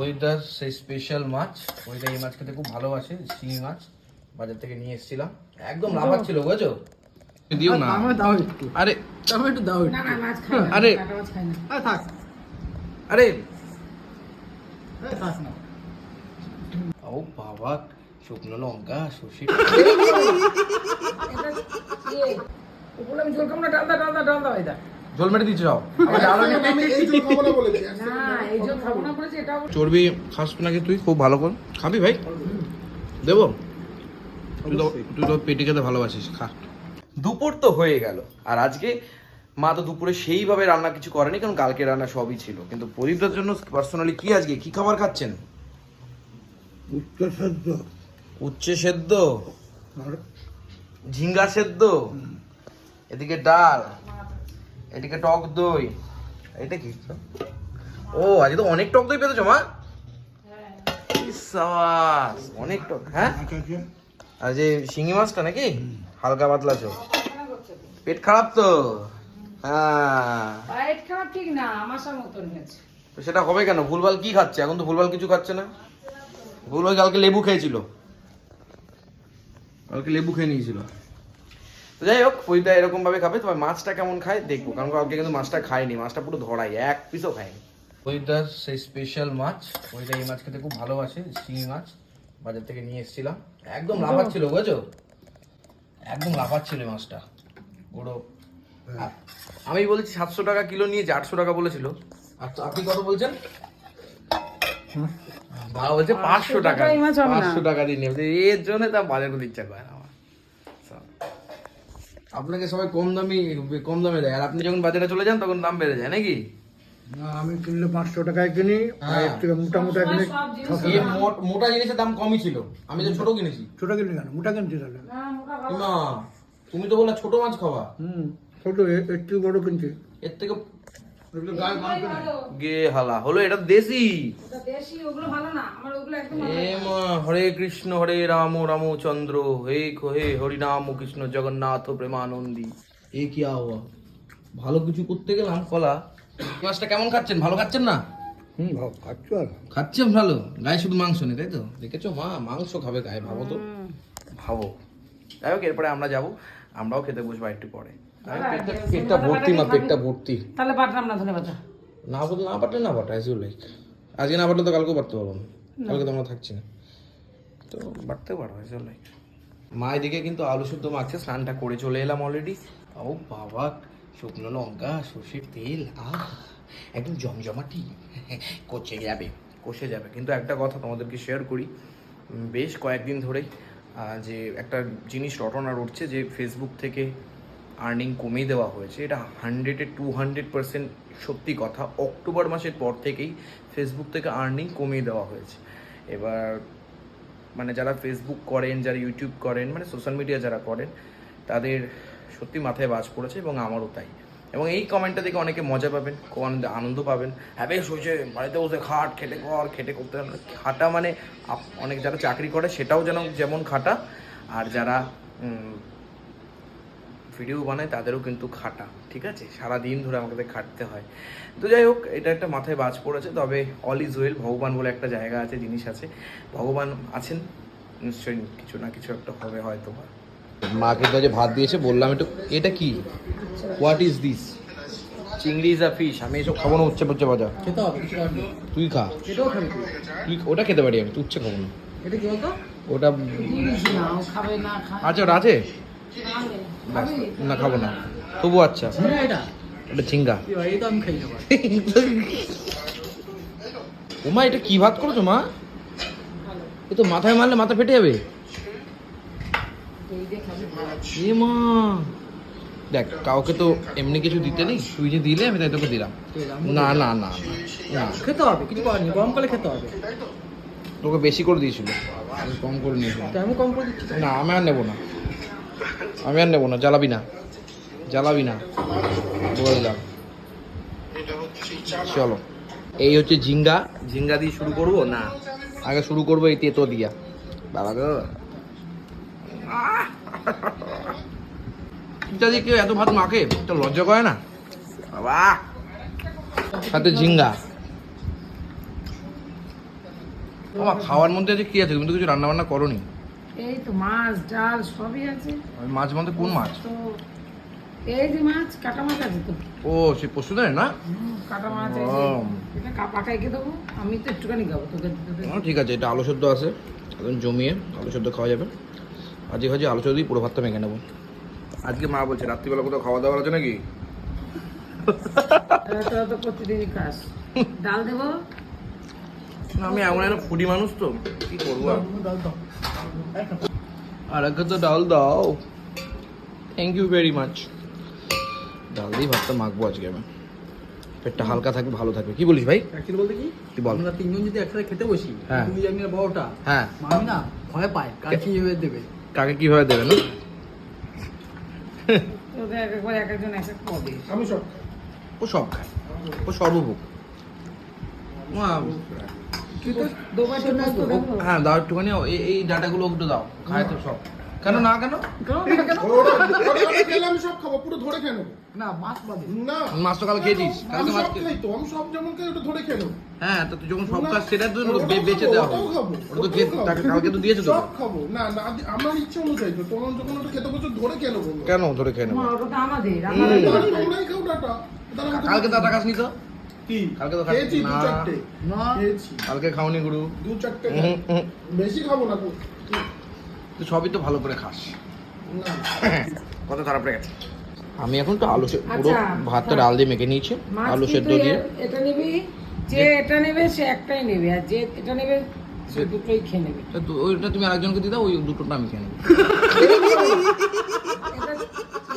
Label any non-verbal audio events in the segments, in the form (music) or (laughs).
ওইটার সেই স্পেশাল মাছ। ওইটা এই মাছ খেতে খুব ভালোবাসে শিঙি মাছ। বাজার থেকে নিয়ে এসেছিলাম। একদম লাফাচ্ছিল বুঝেছ? দিও না। আমার দাও একটু। আরে। আমার একটু দাও একটু না না মাছ খাই না আরে। কাটা মাছ খাই না। আরে থাক। আরে। আরে থাক না। ও বাবা শুকনো লঙ্কা ইয়ে ওগুলো আমি জল কামড়া ডালদা ডালদা ডালদা হয় দা জল মেরে যাও। আমি এই না বলে না এই জল খাব না বলেছে এটা চর্বি খাস নাকি তুই? খুব ভালো কর। খাবি ভাই? দেবো? তুই তো তুই তো পেটে খেতে ভালোবাসিস খা। দুপুর তো হয়ে গেল আর আজকে মা তো দুপুরে সেইভাবে রান্না কিছু করেনি কারণ কালকে রান্না সবই ছিল। কিন্তু প্রদীপটার জন্য পার্সোনালি কি আজকে? কি খাবার খাচ্ছেন? উত্তর সদ্য উচ্ছে সেদ্ধ? ঝিঙ্গা সেদ্ধ? এদিকে ডাল? এদিকে টক দই। এটা কি? ও আজকে তো অনেক টক দই পেতেছো মা। অনেক টক হ্যাঁ? আর যে শিঙি মাছটা নাকি? হালকা পাতলা পেট খারাপ তো? হ্যাঁ। পায়েট খারাপ ঠিক না আমাশার মতন হয়েছে। সেটা হবে কেন? ভুলভাল কি খাচ্ছে? এখন তো ভুলভাল কিছু খাচ্ছে না। ভুলভাল কালকে লেবু খেয়েছিল। কালকে লেবু খেয়ে নিয়েছিল। তো যাই হোক ওইটা এরকম ভাবে খাবে তবে মাছটা কেমন খায় দেখব। কারণ কালকে কিন্তু মাছটা খায়নি মাছটা পুরো ধরাই এক পিসও খায়নি ওইটার সেই স্পেশাল মাছ ওইটা এই মাছ খেতে খুব ভালোবাসে শিঙি মাছ বাজার থেকে নিয়ে এসেছিলাম। একদম লাফাচ্ছিল বুঝেছ? একদম লাফাচ্ছিল মাছটা। পুরো আ- আমি বলেছি সাতশো টাকা কিলো নিয়েছে আটশো টাকা বলেছিল। আচ্ছা আপনি কত বলছেন? বাবা বলছে পাঁচশো টাকা। পাঁচশো টাকা দিয়ে নেবে এর জন্য তা বাজার করতে ইচ্ছা করে না। আপনাকে সবাই কম দামি কম দামে দেয়। আর আপনি যখন বাজারে চলে যান তখন দাম বেড়ে যায় নাকি? না আমি কিনলে পাঁচশো টাকায় কিনি। মোটা মোটা কিনে। মোট- মোটা জিনিসের দাম কমই ছিল। আমি তো ছোট কিনেছি। ছোট কিনলে কেন? মোটা কিনছি তাহলে? না না তুমি তো বললে ছোট মাছ খাওয়া হুম ছোট একটু এর থেকে বড় কিনছি। এর থেকে গে হালা হলো এটা দেশি। ওটা দেশি ওগুলো ভালো না আমার ওগুলো একদম ভালো এ লাগে না। মা হরে কৃষ্ণ হরে রাম রাম চন্দ্র হে হে হরি নাম কৃষ্ণ জগন্নাথ প্রেমানন্দী। এ কি আওয়া ভালো কিছু করতে গেলাম। কলা মাছটা কেমন খাচ্ছেন? ভালো খাচ্ছেন না? হুম ভাব খাচ্ছো আর। ভালো? গায়ে শুধু মাংস নেই তাই তো? দেখেছ মা মাংস খাবে গায়ে ভাবো তো। ভাবো। যাই হোক এরপরে আমরা যাব আমরাও খেতে বসবো একটু পরে। পেটটা- ভর্তি মা পেটটা ভর্তি। তাহলে বাটলাম না ধনে পাতা। না বলতে না পারলে না পাঠা অ্যাজ ইউ লাইক আজকে না পারলে তো কালকেও পারতে পারব না। কালকে তো আমরা থাকছি না। তো বাড়তেও পারব ইউ লাইক মা এদিকে কিন্তু আলু শুদ্ধ মাখছে স্নানটা করে চলে এলাম অলরেডি ও বাবা শুকনো লঙ্কা সর্ষের তেল আহ একদম জমজমাটি। কষে যাবে কষে যাবে। কিন্তু একটা কথা তোমাদেরকে শেয়ার করি। বেশ কয়েকদিন ধরেই যে একটা জিনিস রটনা রটছে যে ফেসবুক থেকে আর্নিং কমিয়ে দেওয়া হয়েছে, এটা হান্ড্রেডে টু হান্ড্রেড পার্সেন্ট সত্যি কথা। অক্টোবর মাসের পর থেকেই ফেসবুক থেকে আর্নিং কমিয়ে দেওয়া হয়েছে। এবার মানে যারা ফেসবুক করেন, যারা ইউটিউব করেন মানে সোশ্যাল মিডিয়া যারা করেন, তাদের সত্যি মাথায় বাজ পড়েছে এবং আমারও তাই। এবং এই কমেন্টটা দেখে অনেকে মজা পাবেন, খুব আনন্দ আনন্দ পাবেন। হ্যাঁ বেশ হয়েছে, বাড়িতে বসে খাট, খেটে কর খেটে করতে খাটা মানে অনেক যারা চাকরি করে, সেটাও যেন যেমন খাটা। আর যারা ভিডিও বানায় তাদেরও কিন্তু খাটা ঠিক আছে? সারা দিন ধরে আমাদের খাটতে হয়। তো যাই হোক এটা একটা মাথায় বাজ পড়েছে তবে অল ইজ ওয়েল ভগবান বলে একটা জায়গা আছে জিনিস আছে। ভগবান আছেন নিশ্চয়ই কিছু না কিছু একটা হবে হয়তো বা। মাকে কাছে ভাত দিয়েছে বললাম একটু এটা কি? What is this chingri is a fish আমি এসব খাব না উচ্ছে পুচ্ছে ভাজা। খেতে হবে কিছু করার নেই। তুই খা। এটাও খাবি তুই। ওটা খেতে পারি আমি তুই উচ্ছে খাব না। এটা কি বলতো? ওটা খাবে না আচ্ছা ওটা আছে? না খাব না। তবু আচ্ছা। এটা? ঝিঙ্গা। ওমা এটা কি ভাত করেছ মা? এ তো মাথায় মারলে মাথা ফেটে যাবে। এ মা। দেখ কাউকে তো এমনি কিছু দিতে নেই। তুই যে দিলে আমি তাই তোকে দিলাম। না না না না খেতে হবে কিছু করার নেই গরমকালে খেতে হবে। তোকে বেশি করে দিয়েছিল। আমি কম করে নিয়েছিলাম। আমি কম করে দিচ্ছি। না আমি আর নেব না। আমি আর নেব না, জ্বালাবি না। জ্বালাবি না। বলে দিলাম। চলো। এই হচ্ছে ঝিঙ্গা। ঝিঙ্গা দিয়ে শুরু করব? না। আগে শুরু করব এই তেতো দিয়া। বাবা গো। দিয়ে কেউ এত ভাত মাখে? তো লজ্জা করে না? বাবা। সাথে ঝিঙ্গা। আমার খাওয়ার মধ্যে আছে কি আছে, তুমি তো কিছু রান্না বান্না করনি। এই তো মাছ ডাল সবই আছে। মাছ মধ্যে কোন মাছ? তো এই যে মাছ কাটা মাছ আছে তো। ও সে পশু দেয় না কাটা মাছ আছে। এটা কা- পাকাইকে দেবো। আমি তো একটুখানি খাব তোকে ঠিক আছে এটা আলু সেদ্ধ আছে। একদম জমিয়ে আলু সেদ্ধ খাওয়া যাবে। আজকে ভাজি আলু সেদ্ধ পুরো ভাতটা মেখে নেব। আজকে মা বলছে রাত্রিবেলা কোথাও খাওয়া দাওয়া আছে নাকি? তো প্রতিদিনই খাস। (laughs) ডাল দেবো আমি এমন একটা ফুডি মানুষ তো। কি করব আর? আর একটা তো ডাল দাও। থ্যাংক ইউ ভেরি মাচ ডাল দিয়ে ভাতটা মাখবো আজকে আমি। পেটটা হালকা থাকবে ভালো থাকবে। কি বলিস ভাই? অ্যাকচুয়ালি বলতে কি? কি বল? আমরা তিনজন যদি একসাথে খেতে বসি হ্যাঁ। তুমি জানি না বড়টা হ্যাঁ। মামি না ভয় পায় কার কি? হয়ে দেবে। কাকে কীভাবে দেবে না? তোদের এক একবার এক একজন এক এক পদে আমি সব ও সব খায়। ও সর্বভোগ। মা, হ্যাঁ দাও একটুখানি এই এই ডাটাগুলো একটু দাও খায় তো সব। কেন না কেন? খেলে সব খাব পুরো ধরে নেব। না মাছ বাদে। না। মাছ তো কাল খেয়েছিস কালকে মাছ খাই তো আমি সব যেমন খাই ওটা ধরে খেয়ে হ্যাঁ তো তুই যখন সব কাজ সেটা তো বেঁচে দেওয়া হবে। ওটা তো কালকে তো দিয়েছে তো। সব খাব। না না আমার ইচ্ছা অনুযায়ী তো তোমার যখন ওটা খেতে ধরে কেন ধরে ওটা আমাদের আমাদের খাও ডাটা। কালকে দাদা খাসনি তো কি? কালকে তো খেয়েছি দু চারটে। না। খেয়েছি। কালকে খাওনি গুরু। দু চারটে। বেশি খাব না তুই সবই তো ভালো করে খাস। না। কত খারাপ রেখে আমি এখন তো আলু সে- পুরো আচ্ছা, ভাতটা হ্যাঁ। ডাল দিয়ে মেখে নিয়েছি। আলু সেদ্ধ দিয়ে। এটা নিবি যে এটা নেবে সে একটাই নেবে। আর যে এটা নেবে সে দুটোই খেয়ে নেবে। ওইটা তুমি আরেকজনকে দিয়ে দাও ওই দুটোটা আমি খেয়ে নেব।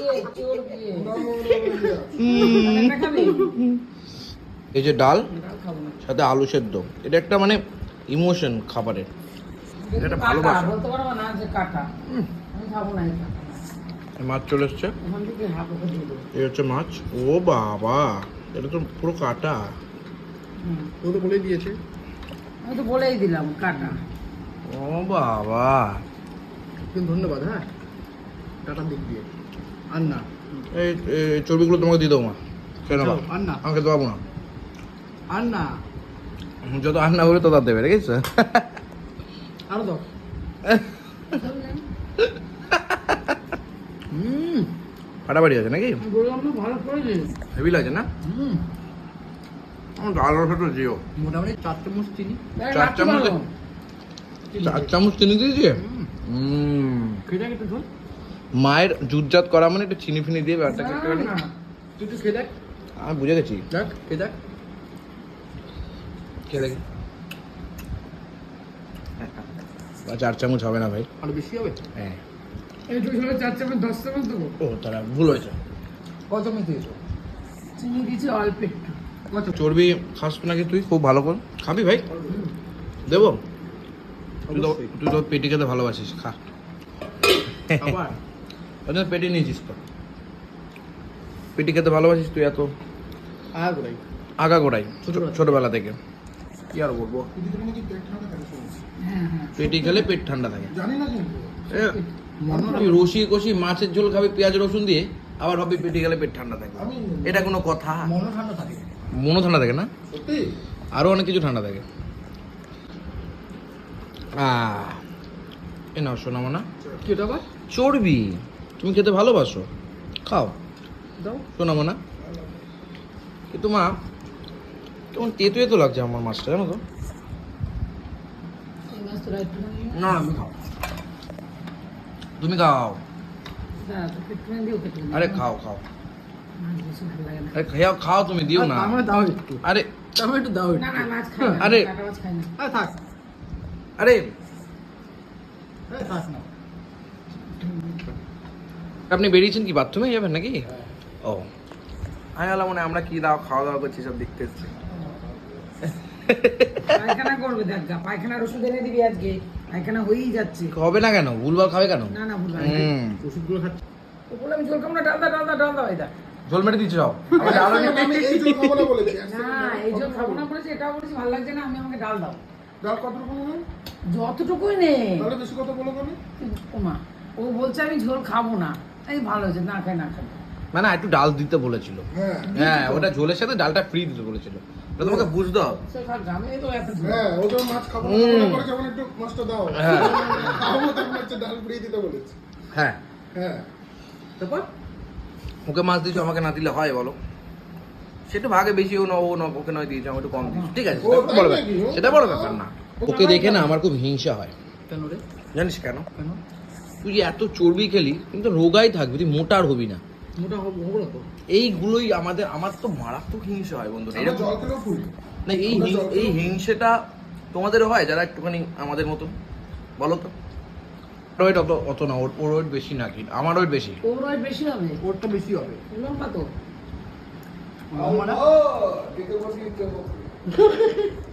এটা চোর বিয়ে। এই যে ডাল। সাথে আলু সেদ্ধ। এটা একটা মানে ইমোশন খাবারের। এটা ভালোবাসা। বলতে পারব না যে কাটা। আমি খাব না এই কাটা। মাছ চলে এসছে। এই হচ্ছে মাছ। ও বাবা এটা তো পুরো কাটা। ও তো বলেই দিয়েছে। আমি তো বলেই দিলাম কাটা। ও বাবা। কিন্তু ধন্যবাদ হ্যাঁ? টাটার দিক দিয়ে। আর না এই চর্বিগুলো তোমাকে দিয়ে দেবো মা। কেন আর না আমাকে দেবো না। আর না যত আর না বলে তত দেবে রেখেছ আরও দাও। হুম ফাটাফাটি আছে নাকি? হেভি লাগছে না? ডাল রসাটা মোটামুটি চার চামচ চিনি। চার চামচ চার চামচ চিনি দিয়েছে? মায়ের জুতজাত করা মানে একটু চিনি ফিনি দিয়ে ব্যাপারটা আমি বুঝে গেছি। দেখ খেয়ে দেখ। খেয়ে দেখি বা চার চামচ হবে না ভাই। আরও বেশি হবে? হ্যাঁ। এই দুই সময় চার চামচ দশ চামচ দেবো। ও তারা ভুল হয়েছে। কত চামচ দিয়েছ? চিনি দিয়েছি অল্প একটু। কত চর্বি খাস নাকি তুই? খুব ভালো কর। খাবি ভাই? দেবো? তুই তো তুই তো পেটি খেতে ভালোবাসিস খা। আবার? (laughs) ওই জন্য পেটি নিয়েছিস তো। পেটি খেতে ভালোবাসিস তুই এত? আর ভাই আগা গোড়াই। ছোটবেলা থেকে। কি আর বলব? পেট। হ্যাঁ। হ্যাঁ খেলে পেট ঠান্ডা থাকে। রসি কষি মাছের ঝোল খাবি পেঁয়াজ রসুন দিয়ে আবার হবে পেটে গেলে পেট ঠান্ডা থাকে। এটা কোনো কথা? মনও ঠান্ডা থাকে। মনও ঠান্ডা থাকে না? সত্যি? আরও অনেক কিছু ঠান্ডা থাকে। আহ, এ নাও শোনা না চর্বি। তুমি খেতে ভালোবাসো? খাও। দাও। শোনা না কিন্তু মা কেমন তেতো তো লাগছে আমার মাছটা জানো তো? না আমি খাও। তুমি খাও। আরে খাও খাও। মাছ বেশি ভালো লাগে না। আরে খাও খাও তুমি দিও না। আমার দাও একটু। আরে আমার একটু দাও না একটু। না মাছ খাই আরে। মাছ খাই না। আরে থাক। আরে আরে থাক না। আপনি বেরিয়েছেন কি বাথরুমে যাবেন নাকি? ও। আমি বললাম মনে হয় আমরা কি দাও খাওয়া দাওয়া করছি সব দেখতে এসছি। পায়খানা করবে দেখ গা পায়খানার ওষুধ এনে দিবি আজকে পায়খানা হয়েই যাচ্ছে। হবে না কেন? ভুলভাল খাবে কেন? না না ভুল হুম। ওষুধগুলো খাচ্ছি। তো বললাম জল কম না ডালদা ডালদা ডালদা ঝোল মেরে দিচ্ছ। আবার ডাল আনি- আমি এই খাব না বলেছি। না এই জল খাব না বলেছি এটাও বলেছি ভালো লাগছে না আমি আমাকে ডাল দাও। ডাল কত রকম যতটুকুই নে। তাহলে বেশি কথা বলো কেন ওমা ও বলছে আমি ঝোল খাব না। এই ভালো হয়েছে না খাই না খাই মানে একটু ডাল দিতে বলেছিল। হ্যাঁ। হ্যাঁ ওটা ঝোলের সাথে ডালটা ফ্রি দিতে বলেছিল। এটা তোমাকে বুঝতে হবে। হ্যাঁ ও যখন মাছ খাব হুম। না করে কেমন একটু মাছটা দাও। হ্যাঁ। ডাল দিতে বলেছে। হ্যাঁ। হ্যাঁ। তারপর? ওকে মাছ দিয়েছ আমাকে না দিলে হয় বলো। সেটা ভাগে বেশি ও না ও না ওকে নয় দিয়েছে আমি একটু কম দিয়েছি। ঠিক আছে বড় ব্যাপার। সেটা বড় ব্যাপার না। ওকে দেখে না আমার খুব হিংসা হয়। কেন রে? জানিস কেন? কেন? তুই যে এত চর্বি খেলি কিন্তু রোগাই থাকবি তুই মোটার হবি না মোটা হব হব না। তো এইগুলোই আমাদের আমার তো মারাত্মক হিংসা হয় বন্ধুরা। এরকম না এই এই হিংসেটা তোমাদেরও হয় যারা একটুখানি আমাদের মতন? বলো তো। ওয়েট অত অত না ওর ওর ওয়েট বেশি নাকি আমার ওয়েট বেশি। ওর ওয়েট বেশি হবে? ওরটা বেশি হবে। লম্বা তো?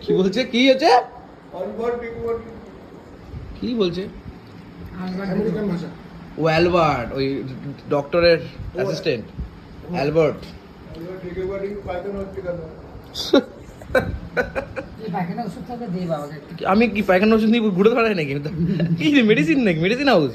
কি বলছে? কি হচ্ছে কি বলছে? আমেরিকান ভাষা। ও অ্যালবার্ট। ওই ডক্টরের অ্যাসিস্ট্যান্ট অ্যালবার্ট। আমি কি পায়খানা ওষুধ নিয়ে ঘুরে ধরাই নাকি? (laughs) মেডিসিন নাকি? Medicine house